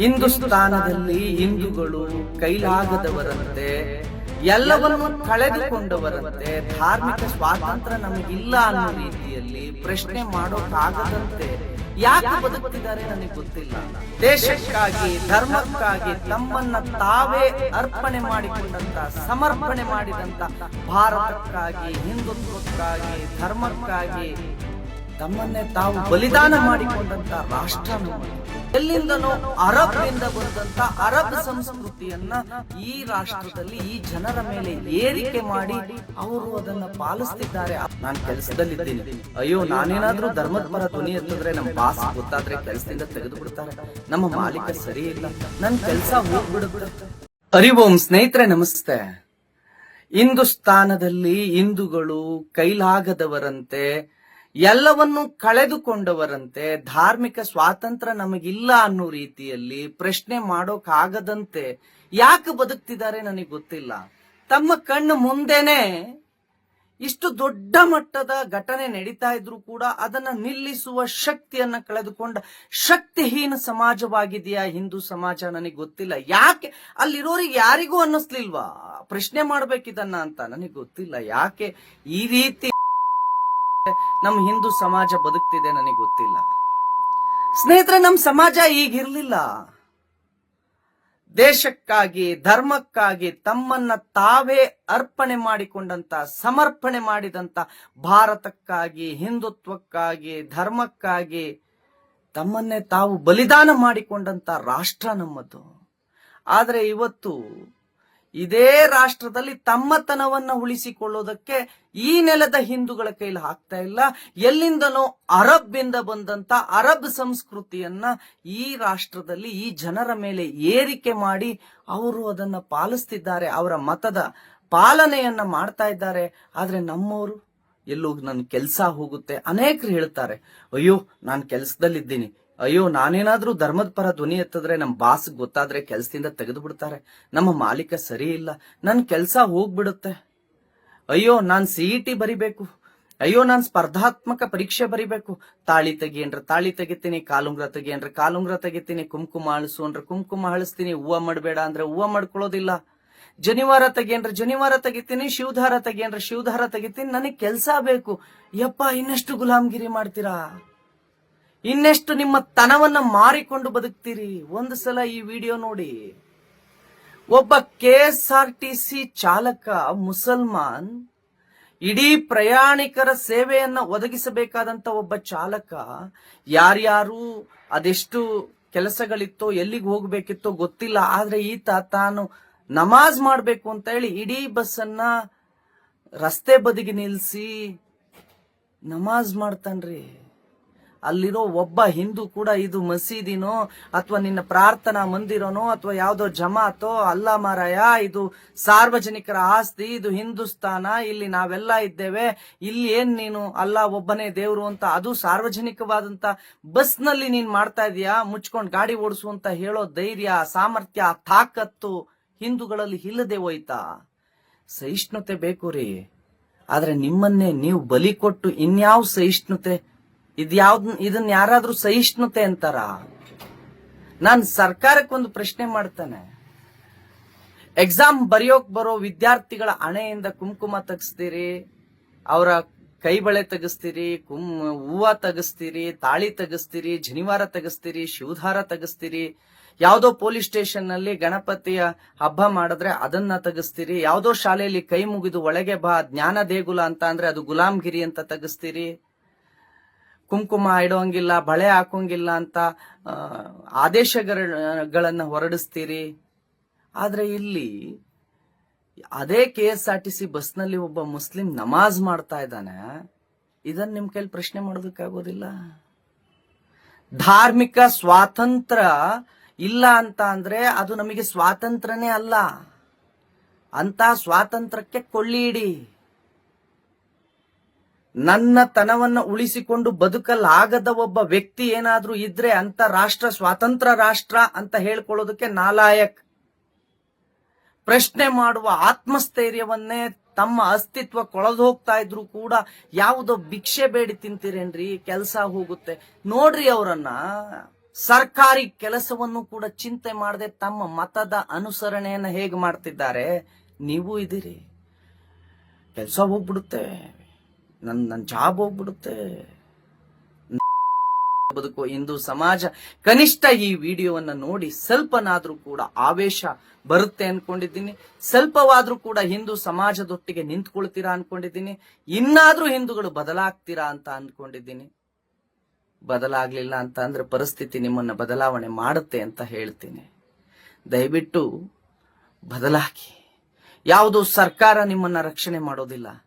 ಹಿಂದೂಸ್ತಾನದಲ್ಲಿ ಹಿಂದೂಗಳು ಕೈಲಾಗದವರಂತೆ, ಎಲ್ಲವನ್ನು ಕಳೆದುಕೊಂಡವರಂತೆ, ಧಾರ್ಮಿಕ ಸ್ವಾತಂತ್ರ್ಯ ನಮಗಿಲ್ಲ ಅನ್ನೋ ರೀತಿಯಲ್ಲಿ ಪ್ರಶ್ನೆ ಮಾಡೋಕ್ಕಾಗದಂತೆ ಯಾಕೆ ಬದುಕ್ತಿದ್ದಾರೆ ನನಗೆ ಗೊತ್ತಿಲ್ಲ ದೇಶಕ್ಕಾಗಿ, ಧರ್ಮಕ್ಕಾಗಿ ತಮ್ಮನ್ನ ತಾವೇ ಅರ್ಪಣೆ ಮಾಡಿಕೊಂಡಂತ, ಸಮರ್ಪಣೆ ಮಾಡಿದಂತ ಭಾರತಕ್ಕಾಗಿ, ಹಿಂದುತ್ವಕ್ಕಾಗಿ, ಧರ್ಮಕ್ಕಾಗಿ ತಮ್ಮನ್ನೇ ತಾವು ಬಲಿದಾನ ಮಾಡಿಕೊಂಡಂತ ರಾಷ್ಟ್ರ. ಎಲ್ಲಿಂದನೋ ಅರಬ್ ಇಂದ ಬಂದಂತ ಅರಬ್ ಸಂಸ್ಕೃತಿಯನ್ನ ಈ ರಾಷ್ಟ್ರದಲ್ಲಿ ಈ ಜನರ ಮೇಲೆ ಏರಿಕೆ ಮಾಡಿ ಅವರು ಅದನ್ನ ಪಾಲಿಸ್ತಿದ್ದಾರೆ. ನಾನು ಕೆಲಸದಲ್ಲಿದ್ದೀನಿ. ಅಯ್ಯೋ, ನಾನೇನಾದ್ರೂ ಧರ್ಮದ ಪರ ಧ್ವನಿ ಎತ್ತಿದ್ರೆ ನಮ್ಮ ಬಾಸ್ ಗೊತ್ತಾದ್ರೆ ಕೆಲಸದಿಂದ ತೆಗೆದು ಬಿಡ್ತಾರೆ ನಮ್ಮ ಮಾಲೀಕ ಸರಿ ಇಲ್ಲ. ನನ್ ಕೆಲಸ ಹೋಗ್ಬಿಡುತ್ತೆ. ಅರಿವೋಂ ಸ್ನೇಹಿತರೆ, ನಮಸ್ತೆ. ಹಿಂದೂಸ್ತಾನದಲ್ಲಿ ಹಿಂದೂಗಳು ಕೈಲಾಗದವರಂತೆ ಎಲ್ಲವನ್ನು ಕಳೆದುಕೊಂಡವರಂತೆ, ಧಾರ್ಮಿಕ ಸ್ವಾತಂತ್ರ್ಯ ನಮಗಿಲ್ಲ ಅನ್ನೋ ರೀತಿಯಲ್ಲಿ ಪ್ರಶ್ನೆ ಮಾಡೋಕ್ಕಾಗದಂತೆ ಯಾಕೆ ಬದುಕ್ತಿದ್ದಾರೆ ನನಗೆ ಗೊತ್ತಿಲ್ಲ. ತಮ್ಮ ಕಣ್ಣು ಮುಂದೆನೆ ಇಷ್ಟು ದೊಡ್ಡ ಮಟ್ಟದ ಘಟನೆ ನಡೀತಾ ಇದ್ರು ಕೂಡ ಅದನ್ನ ನಿಲ್ಲಿಸುವ ಶಕ್ತಿಯನ್ನ ಕಳೆದುಕೊಂಡ ಶಕ್ತಿಹೀನ ಸಮಾಜವಾಗಿದೆಯಾ ಹಿಂದೂ ಸಮಾಜ ನನಗೆ ಗೊತ್ತಿಲ್ಲ. ಯಾಕೆ? ಅಲ್ಲಿರೋರಿಗೆ ಯಾರಿಗೂ ಅನ್ನಿಸ್ಲಿಲ್ವಾ? ಪ್ರಶ್ನೆ ಮಾಡ್ಬೇಕಿದನ್ನ ಅಂತ ನನಗೆ ಗೊತ್ತಿಲ್ಲ. ಯಾಕೆ? ಈ ರೀತಿ ನಮ್ಮ ಹಿಂದೂ ಸಮಾಜ ಬದುಕ್ತಿದೆ ನನಗೆ ಗೊತ್ತಿಲ್ಲ. ಸ್ನೇಹಿತರೆ ನಮ್ಮ ಸಮಾಜ ಈಗಿರ್ಲಿಲ್ಲ ದೇಶಕ್ಕಾಗಿ, ಧರ್ಮಕ್ಕಾಗಿ ತಮ್ಮನ್ನ ತಾವೇ ಅರ್ಪಣೆ ಮಾಡಿಕೊಂಡಂತ, ಸಮರ್ಪಣೆ ಮಾಡಿದಂತ ಭಾರತಕ್ಕಾಗಿ, ಹಿಂದುತ್ವಕ್ಕಾಗಿ, ಧರ್ಮಕ್ಕಾಗಿ ತಮ್ಮನ್ನೇ ತಾವು ಬಲಿದಾನ ಮಾಡಿಕೊಂಡಂತ ರಾಷ್ಟ್ರ ನಮ್ಮದು. ಆದರೆ ಇವತ್ತು ಇದೇ ರಾಷ್ಟ್ರದಲ್ಲಿ ತಮ್ಮತನವನ್ನ ಉಳಿಸಿಕೊಳ್ಳೋದಕ್ಕೆ ಈ ನೆಲದ ಹಿಂದೂಗಳ ಕೈಲಿ ಹಾಕ್ತಾ ಇಲ್ಲ. ಎಲ್ಲಿಂದನೋ ಅರಬ್ ಇಂದ ಬಂದಂತ ಅರಬ್ ಸಂಸ್ಕೃತಿಯನ್ನ ಈ ರಾಷ್ಟ್ರದಲ್ಲಿ ಈ ಜನರ ಮೇಲೆ ಏರಿಕೆ ಮಾಡಿ ಅವರು ಅದನ್ನ ಪಾಲಿಸ್ತಿದ್ದಾರೆ, ಅವರ ಮತದ ಪಾಲನೆಯನ್ನ ಮಾಡ್ತಾ ಇದ್ದಾರೆ. ಆದ್ರೆ ನಮ್ಮವರು ಎಲ್ಲೋ ನನ್ನ ಕೆಲಸ ಹೋಗುತ್ತೆ. ಅನೇಕರು ಹೇಳ್ತಾರೆ, ಅಯ್ಯೋ, ನಾನು ಕೆಲಸದಲ್ಲಿದ್ದೀನಿ. ಅಯ್ಯೋ, ನಾನೇನಾದ್ರೂ ಧರ್ಮದ ಪರ ಧ್ವನಿ ಎತ್ತಿದ್ರೆ ನಮ್ಮ ಬಾಸ್ ಗೊತ್ತಾದ್ರೆ ಕೆಲಸದಿಂದ ತೆಗೆದು ಬಿಡ್ತಾರೆ ನಮ್ಮ ಮಾಲೀಕ ಸರಿ ಇಲ್ಲ. ನನ್ನ ಕೆಲಸ ಹೋಗ್ಬಿಡುತ್ತೆ. ಅಯ್ಯೋ, ನಾನ್ ಸಿ ಇ ಟಿ ಬರಿಬೇಕು. ಅಯ್ಯೋ, ನಾನ್ ಸ್ಪರ್ಧಾತ್ಮಕ ಪರೀಕ್ಷೆ ಬರಿಬೇಕು. ತಾಳಿ ತೆಗಿ ಅಂದ್ರೆ ತಾಳಿ ತೆಗಿತೀನಿ, ಕಾಲುಂಗ್ರ ತೆಗಿ ಅಂದ್ರೆ ಕಾಲುಂಗ್ರ ತೆಗಿತೀನಿ, ಕುಂಕುಮ ಅಳಿಸು ಅಂದ್ರೆ ಕುಂಕುಮ ಅಳಿಸ್ತೀನಿ, ಹೂವ ಮಾಡಬೇಡ ಅಂದ್ರೆ ಹೂವ ಮಾಡ್ಕೊಳ್ಳೋದಿಲ್ಲ. ಜನಿವಾರ ತೆಗಿ ಅಂದ್ರೆ ಜನಿವಾರ ತೆಗಿತೀನಿ, ಶಿವಧಾರ ತೆಗಿ ಅಂದ್ರೆ ಶಿವಧಾರ ತೆಗಿತೀನಿ, ನನಗೆ ಕೆಲಸ ಬೇಕು. ಯಪ್ಪ, ಇನ್ನಷ್ಟು ಗುಲಾಮ್ಗಿರಿ ಮಾಡ್ತೀರಾ? ಇನ್ನೆಷ್ಟು ನಿಮ್ಮ ತನವನ್ನ ಮಾರಿಕೊಂಡು ಬದುಕ್ತೀರಿ? ಒಂದು ಸಲ ಈ ವಿಡಿಯೋ ನೋಡಿ. ಒಬ್ಬ K S R T C ಚಾಲಕ, ಮುಸಲ್ಮಾನ್, ಇಡೀ ಪ್ರಯಾಣಿಕರ ಸೇವೆಯನ್ನ ಒದಗಿಸಬೇಕಾದಂತ ಒಬ್ಬ ಚಾಲಕ, ಯಾರ್ಯಾರು ಅದೆಷ್ಟು ಕೆಲಸಗಳಿತ್ತೋ, ಎಲ್ಲಿಗೆ ಹೋಗ್ಬೇಕಿತ್ತೋ ಗೊತ್ತಿಲ್ಲ. ಆದ್ರೆ ಈತ ತಾನು ನಮಾಜ್ ಮಾಡಬೇಕು ಅಂತ ಹೇಳಿ ಇಡೀ ಬಸ್ಸನ್ನ ರಸ್ತೆ ಬದಿಗೆ ನಿಲ್ಸಿ ನಮಾಜ್ ಮಾಡ್ತಾನ್ರಿ. ಅಲ್ಲಿರೋ ಒಬ್ಬ ಹಿಂದೂ ಕೂಡ ಇದು ಮಸೀದಿನೋ ಅಥವಾ ನಿನ್ನ ಪ್ರಾರ್ಥನಾ ಮಂದಿರನೋ ಅಥವಾ ಯಾವುದೋ ಜಮಾತೋ, ಅಲ್ಲ ಮಾರಾಯ, ಇದು ಸಾರ್ವಜನಿಕರ ಆಸ್ತಿ, ಇದು ಹಿಂದೂಸ್ತಾನ, ಇಲ್ಲಿ ನಾವೆಲ್ಲ ಇದ್ದೇವೆ. ಇಲ್ಲಿ ಏನ್ ನೀನು ಅಲ್ಲ ಒಬ್ಬನೇ ದೇವರು ಅಂತ, ಅದು ಸಾರ್ವಜನಿಕವಾದಂತ ಬಸ್ನಲ್ಲಿ ನೀನ್ ಮಾಡ್ತಾ ಇದೀಯಾ ಮುಚ್ಕೊಂಡ್ ಗಾಡಿ ಓಡಿಸು ಅಂತ ಹೇಳೋ ಧೈರ್ಯ, ಸಾಮರ್ಥ್ಯ, ತಾಕತ್ತು ಹಿಂದೂಗಳಲ್ಲಿ ಇಲ್ಲದೆ ಹೋಯ್ತಾ? ಸಹಿಷ್ಣುತೆ ಬೇಕು ರೀ. ಆದ್ರೆ ನಿಮ್ಮನ್ನೇ ನೀವು ಬಲಿ ಕೊಟ್ಟು ಇನ್ಯಾವ ಸಹಿಷ್ಣುತೆ ಇದ್ಯಾವ್ದ್ ಇದನ್ನ ಯಾರಾದ್ರೂ ಸಹಿಷ್ಣುತೆ ಅಂತಾರ? ನಾನ್ ಸರ್ಕಾರಕ್ಕೊಂದು ಪ್ರಶ್ನೆ ಮಾಡ್ತಾನೆ. ಎಕ್ಸಾಮ್ ಬರೆಯೋಕ್ ಬರೋ ವಿದ್ಯಾರ್ಥಿಗಳ ಹಣೆಯಿಂದ ಕುಂಕುಮ ತಗಿಸ್ತೀರಿ, ಅವರ ಕೈ ಬಳೆ ತೆಗಿಸ್ತೀರಿ, ಕುಂ, ಹೂವ ತೆಗಿಸ್ತೀರಿ, ತಾಳಿ ತೆಗಿಸ್ತೀರಿ, ಜನಿವಾರ ತೆಗಿಸ್ತೀರಿ, ಶಿವಧಾರ ತೆಗಿಸ್ತೀರಿ, ಯಾವುದೋ ಪೊಲೀಸ್ ಸ್ಟೇಷನ್ನಲ್ಲಿ ಗಣಪತಿಯ ಹಬ್ಬ ಮಾಡಿದ್ರೆ ಅದನ್ನ ತೆಗಿಸ್ತೀರಿ, ಯಾವುದೋ ಶಾಲೆಯಲ್ಲಿ ಕೈ ಮುಗಿದು ಒಳಗೆ ಬಾ, ಜ್ಞಾನ ದೇಗುಲ ಅಂತ ಅಂದ್ರೆ ಅದು ಗುಲಾಮ್ಗಿರಿ ಅಂತ ತೆಗಿಸ್ತೀರಿ. ಕುಂಕುಮ ಇಡೋಂಗಿಲ್ಲ, ಬಳೆ ಹಾಕೋಂಗಿಲ್ಲ ಅಂತ ಆದೇಶಗಳನ್ನು ಹೊರಡಿಸ್ತೀರಿ? ಆದ್ರೆ ಇಲ್ಲಿ ಅದೇ K S R T C ಬಸ್ನಲ್ಲಿ ಒಬ್ಬ ಮುಸ್ಲಿಂ ನಮಾಜ್ ಮಾಡ್ತಾ ಇದ್ದಾನೆ. ಇದನ್ನ ನಿಮ್ ಕೈಲಿ ಪ್ರಶ್ನೆ ಮಾಡೋದಕ್ಕಾಗೋದಿಲ್ಲ? ಧಾರ್ಮಿಕ ಸ್ವಾತಂತ್ರ್ಯ ಇಲ್ಲ ಅಂತ ಅಂದ್ರೆ ಅದು ನಮಗೆ ಸ್ವಾತಂತ್ರ್ಯನೇ ಅಲ್ಲ. ಅಂತ ಸ್ವಾತಂತ್ರ್ಯಕ್ಕೆ ಕೊಳ್ಳಿ ಇಡಿ. ನನ್ನ ತನವನ್ನ ಉಳಿಸಿಕೊಂಡು ಬದುಕಲಾಗದ ಒಬ್ಬ ವ್ಯಕ್ತಿ ಏನಾದ್ರೂ ಇದ್ರೆ ಅಂತ ರಾಷ್ಟ್ರ ಸ್ವಾತಂತ್ರ್ಯ ರಾಷ್ಟ್ರ ಅಂತ ಹೇಳ್ಕೊಳ್ಳೋದಕ್ಕೆ ನಾಲಾಯಕ್. ಪ್ರಶ್ನೆ ಮಾಡುವ ಆತ್ಮಸ್ಥೈರ್ಯವನ್ನೇ ತಮ್ಮ ಅಸ್ತಿತ್ವ ಕೊಳದು ಹೋಗ್ತಾ ಇದ್ರು ಕೂಡ ಯಾವುದೋ ಭಿಕ್ಷೆ ಬೇಡಿ ತಿಂತೀರೇನ್ರಿ, ಕೆಲಸ ಹೋಗುತ್ತೆ. ನೋಡ್ರಿ ಅವರನ್ನ, ಸರ್ಕಾರಿ ಕೆಲಸವನ್ನು ಕೂಡ ಚಿಂತೆ ಮಾಡದೆ ತಮ್ಮ ಮತದ ಅನುಸರಣೆಯನ್ನ ಹೇಗೆ ಮಾಡ್ತಿದ್ದಾರೆ, ನೀವು ಇದ್ದೀರಿ. ಕೆಲಸ ಹೋಗ್ಬಿಡುತ್ತೆ. ನನ್ ನನ್ನ ಜಾಬ್ ಹೋಗ್ಬಿಡುತ್ತೆ. ಬದುಕು ಇಂದು ಸಮಾಜ ಕನಿಷ್ಠ ಈ ವಿಡಿಯೋವನ್ನ ನೋಡಿ ಸ್ವಲ್ಪನಾದ್ರೂ ಕೂಡ ಆವೇಶ ಬರುತ್ತೆ ಅನ್ಕೊಂಡಿದ್ದೀನಿ. ಸ್ವಲ್ಪವಾದ್ರೂ ಕೂಡ ಹಿಂದೂ ಸಮಾಜದೊಟ್ಟಿಗೆ ನಿಂತ್ಕೊಳ್ತೀರಾ ಅನ್ಕೊಂಡಿದ್ದೀನಿ. ಇನ್ನಾದ್ರೂ ಹಿಂದೂಗಳು ಬದಲಾಗ್ತೀರಾ ಅಂತ ಅನ್ಕೊಂಡಿದ್ದೀನಿ. ಬದಲಾಗ್ಲಿಲ್ಲ ಅಂತ ಅಂದ್ರೆ ಪರಿಸ್ಥಿತಿ ನಿಮ್ಮನ್ನ ಬದಲಾವಣೆ ಮಾಡುತ್ತೆ ಅಂತ ಹೇಳ್ತೀನಿ. ದಯವಿಟ್ಟು ಬದಲಾಗಿ. ಯಾವುದು ಸರ್ಕಾರ ನಿಮ್ಮನ್ನ ರಕ್ಷಣೆ ಮಾಡೋದಿಲ್ಲ.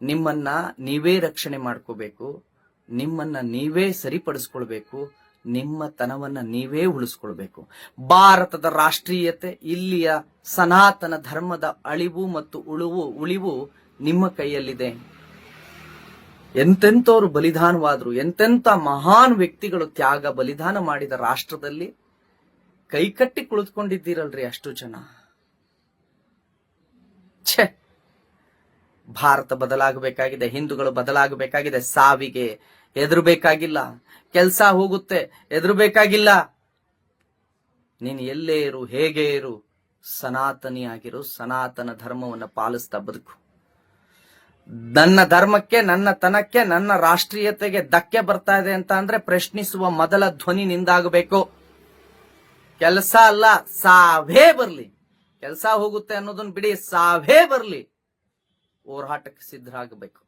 ನಿಮ್ಮನ್ನ ನೀವೇ ರಕ್ಷಣೆ ಮಾಡ್ಕೋಬೇಕು, ನಿಮ್ಮನ್ನ ನೀವೇ ಸರಿಪಡಿಸ್ಕೊಳ್ಬೇಕು ನಿಮ್ಮ ತನವನ್ನ ನೀವೇ ಉಳಿಸ್ಕೊಳ್ಬೇಕು. ಭಾರತದ ರಾಷ್ಟ್ರೀಯತೆ, ಇಲ್ಲಿಯ ಸನಾತನ ಧರ್ಮದ ಅಳಿವು ಮತ್ತು ಉಳುವು, ಉಳಿವು ನಿಮ್ಮ ಕೈಯಲ್ಲಿದೆ. ಎಂತೆಂಥವ್ರು ಬಲಿದಾನವಾದ್ರು ಎಂತೆಂಥ ಮಹಾನ್ ವ್ಯಕ್ತಿಗಳು ತ್ಯಾಗ, ಬಲಿದಾನ ಮಾಡಿದ ರಾಷ್ಟ್ರದಲ್ಲಿ ಕೈಕಟ್ಟಿ ಕುಳಿತುಕೊಂಡಿದ್ದೀರಲ್ರಿ ಅಷ್ಟು ಜನ. ಛೆ! ಭಾರತ ಬದಲಾಗಬೇಕಾಗಿದೆ, ಹಿಂದೂಗಳು ಬದಲಾಗಬೇಕಾಗಿದೆ, ಸಾವಿಗೆ ಹೆದರ್ಬೇಕಾಗಿಲ್ಲ, ಕೆಲಸ ಹೋಗುತ್ತೆ, ಹೆದರ್ಬೇಕಾಗಿಲ್ಲ. ನೀನು ಎಲ್ಲೇ ಇರು, ಹೇಗೆ ಇರು, ಸನಾತನಿಯಾಗಿರು, ಸನಾತನ ಧರ್ಮವನ್ನು ಪಾಲಿಸ್ತಾ ಬದುಕು. ನನ್ನ ಧರ್ಮಕ್ಕೆ, ನನ್ನ ತನಕ್ಕೆ, ನನ್ನ ರಾಷ್ಟ್ರೀಯತೆಗೆ ಧಕ್ಕೆ ಬರ್ತಾ ಇದೆ ಅಂತ ಅಂದ್ರೆ ಪ್ರಶ್ನಿಸುವ ಮೊದಲ ಧ್ವನಿ ನಿಂದಾಗಬೇಕು. ಕೆಲಸ ಅಲ್ಲ, ಸಾವೇ ಬರಲಿ. ಕೆಲಸ ಹೋಗುತ್ತೆ ಅನ್ನೋದನ್ನ ಬಿಡಿ, ಸಾವೇ ಬರ್ಲಿ. ಹೋರಾಟಕ್ಕೆ ಸಿದ್ಧರಾಗಬೇಕು.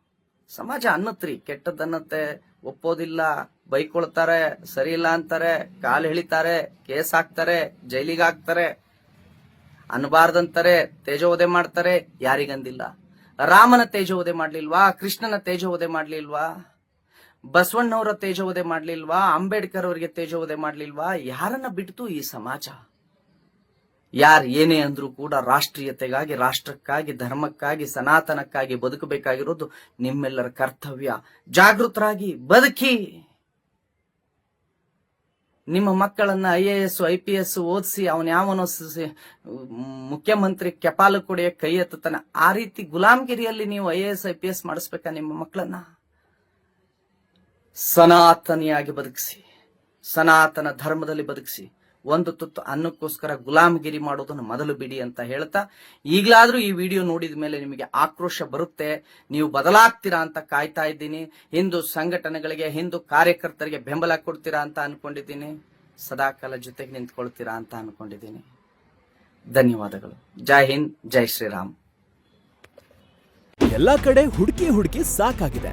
ಸಮಾಜ ಅನ್ನತ್ರಿ, ಕೆಟ್ಟದ್ದನ್ನತ್ತೆ ಒಪ್ಪೋದಿಲ್ಲ, ಬೈಕೊಳ್ತಾರೆ ಸರಿ ಇಲ್ಲ ಅಂತಾರೆ, ಕಾಲು ಎಳಿತಾರೆ, ಕೇಸ್ ಹಾಕ್ತಾರೆ, ಜೈಲಿಗೆ ಹಾಕ್ತಾರೆ, ಅನ್ಬಾರ್ದಂತಾರೆ, ತೇಜೋವಧೆ ಮಾಡ್ತಾರೆ ಯಾರಿಗಂದಿಲ್ಲ ರಾಮನ ತೇಜೋವಧೆ ಮಾಡ್ಲಿಲ್ವಾ? ಕೃಷ್ಣನ ತೇಜೋವಧೆ ಮಾಡ್ಲಿಲ್ವಾ? ಬಸವಣ್ಣವರ ತೇಜೋವಧೆ ಮಾಡ್ಲಿಲ್ವಾ? ಅಂಬೇಡ್ಕರ್ ಅವರಿಗೆ ತೇಜೋವಧೆ ಮಾಡ್ಲಿಲ್ವಾ? ಯಾರನ್ನ ಬಿಡ್ತು ಈ ಸಮಾಜ? ಯಾರ್ ಏನೇ ಅಂದ್ರೂ ಕೂಡ ರಾಷ್ಟ್ರೀಯತೆಗಾಗಿ, ರಾಷ್ಟ್ರಕ್ಕಾಗಿ, ಧರ್ಮಕ್ಕಾಗಿ, ಸನಾತನಕ್ಕಾಗಿ ಬದುಕಬೇಕಾಗಿರೋದು ನಿಮ್ಮೆಲ್ಲರ ಕರ್ತವ್ಯ. ಜಾಗೃತರಾಗಿ ಬದುಕಿ. ನಿಮ್ಮ ಮಕ್ಕಳನ್ನ I A S, I P S ಓದಿಸಿ, ಅವನ್ ಯಾವನೋ ಮುಖ್ಯಮಂತ್ರಿ ಕೆಪಾಲು ಕೊಡೆಯ ಕೈ ಎತ್ತತನ. ಆ ರೀತಿ ಗುಲಾಮಗಿರಿಯಲ್ಲಿ ನೀವು I A S, I P S ಮಾಡಿಸ್ಬೇಕಾ ನಿಮ್ಮ ಮಕ್ಕಳನ್ನ? ಸನಾತನಿಯಾಗಿ ಬದುಕಿಸಿ. ಸನಾತನ ಧರ್ಮದಲ್ಲಿ ಬದುಕಿಸಿ. ಒಂದು ತುತ್ತು ಅನ್ನಕ್ಕೋಸ್ಕರ ಗುಲಾಮಗಿರಿ ಮಾಡೋದನ್ನು ಮೊದಲು ಬಿಡಿ ಅಂತ ಹೇಳ್ತಾ, ಈಗಲಾದರೂ ಈ ವಿಡಿಯೋ ನೋಡಿದ ಮೇಲೆ ನಿಮಗೆ ಆಕ್ರೋಶ ಬರುತ್ತೆ. ನೀವು ಬದಲಾಗ್ತೀರಾ ಅಂತ ಕಾಯ್ತಾ ಇದ್ದೀನಿ. ಹಿಂದೂ ಸಂಘಟನೆಗಳಿಗೆ, ಹಿಂದೂ ಕಾರ್ಯಕರ್ತರಿಗೆ ಬೆಂಬಲ ಕೊಡ್ತೀರಾ ಅಂತ ಅನ್ಕೊಂಡಿದ್ದೀನಿ. ಸದಾಕಾಲ ಜೊತೆಗೆ ನಿಂತ್ಕೊಳ್ತೀರಾ ಅಂತ ಅನ್ಕೊಂಡಿದ್ದೀನಿ. ಧನ್ಯವಾದಗಳು. ಜೈ ಹಿಂದ್, ಜೈ ಶ್ರೀರಾಮ್. ಎಲ್ಲಾ ಕಡೆ ಹುಡುಕಿ ಹುಡುಕಿ ಸಾಕಾಗಿದೆ.